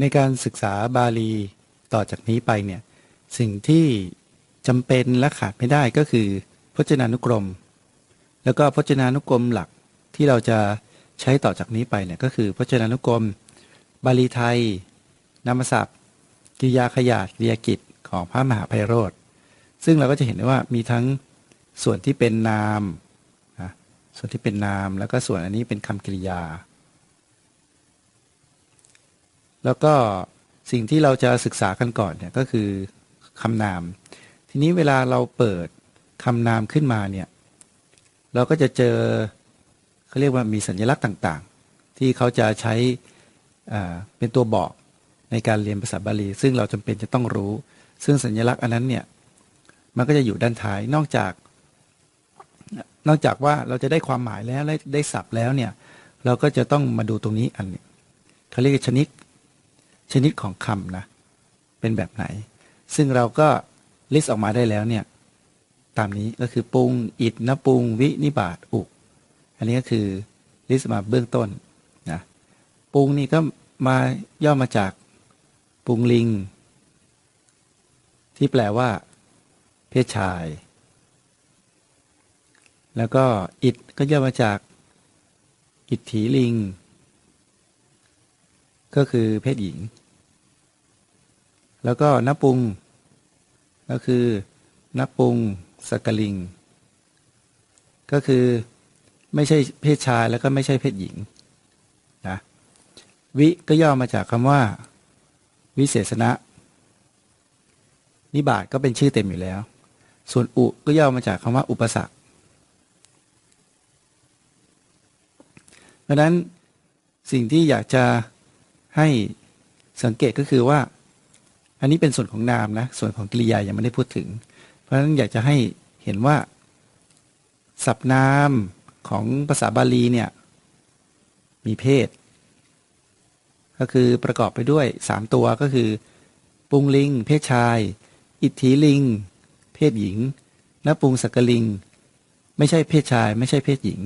ในการศึกษาบาลีต่อจากนี้ไปเนี่ยสิ่งที่จำเป็นและขาดไม่ได้ก็คือ พจนานุกรม แล้วก็พจนานุกรมหลักที่เราจะใช้ต่อจากนี้ไปเนี่ยก็คือพจนานุกรม บาลีไทย นามศัพท์กริยาขยาดกริยากิจของพระมหาไพโรธซึ่งเราก็จะเห็นได้ว่ามีทั้งส่วนที่เป็นนามส่วนที่เป็นนามแล้วก็ส่วนอันนี้เป็นคำกริยา แล้วก็สิ่งที่เราจะศึกษากันก่อนเนี่ยก็คือคำนาม ทีนี้เวลาเราเปิดคำนามขึ้นมาเนี่ยเราก็จะเจอเขาเรียกว่ามีสัญลักษณ์ต่างๆ ที่เขาจะใช้เป็นตัวบอกในการเรียนภาษาบาลี ซึ่งเราจำเป็นจะต้องรู้ ซึ่งสัญลักษณ์อันนั้นเนี่ยมันก็จะอยู่ด้านท้ายนอกจาก นอกจากว่าเราจะได้ความหมายแล้วได้ศัพท์แล้วเนี่ยเราก็จะต้องมาดูตรงนี้อันนี้เขาเรียกชนิด ชนิดของคำนะ เป็นแบบไหน ซึ่งเราก็ลิสต์ออกมาได้แล้วเนี่ย ตามนี้ก็คือปรุง อิดนปรุง วินิบาตอุก อันนี้ก็คือลิสต์มาเบื้องต้นนะปรุงนี่ก็มาย่อมาจากปรุงลิง ที่แปลว่า เพศชาย แล้วก็อิดก็ย่อมาจาก อิทถีลิง ก็คือเพศหญิง แล้วก็นปรุง ก็คือนปรุงสกลิง ก็คือไม่ใช่เพศชายแล้วก็ไม่ใช่เพศหญิงนะวิก็ย่อมาจากคำว่า วิเศษณะ นิบาตก็เป็นชื่อเต็มอยู่แล้ว ส่วนอุก็ย่อมาจากคำว่าอุปสรรคเพราะนั้นสิ่งที่อยากจะให้สังเกตก็คือว่า อันนี้เป็นส่วนของนามนะ ส่วนของกริยายังไม่ได้พูดถึง เพราะฉะนั้นอยากจะให้เห็นว่าศัพท์นามของภาษาบาลีเนี่ยมีเพศ ก็คือประกอบไปด้วยสามตัวก็คือ ปุงลิง เพศชาย อิทธิลิง เพศหญิงและปุงสักลิง ไม่ใช่เพศชาย ไม่ใช่เพศหญิง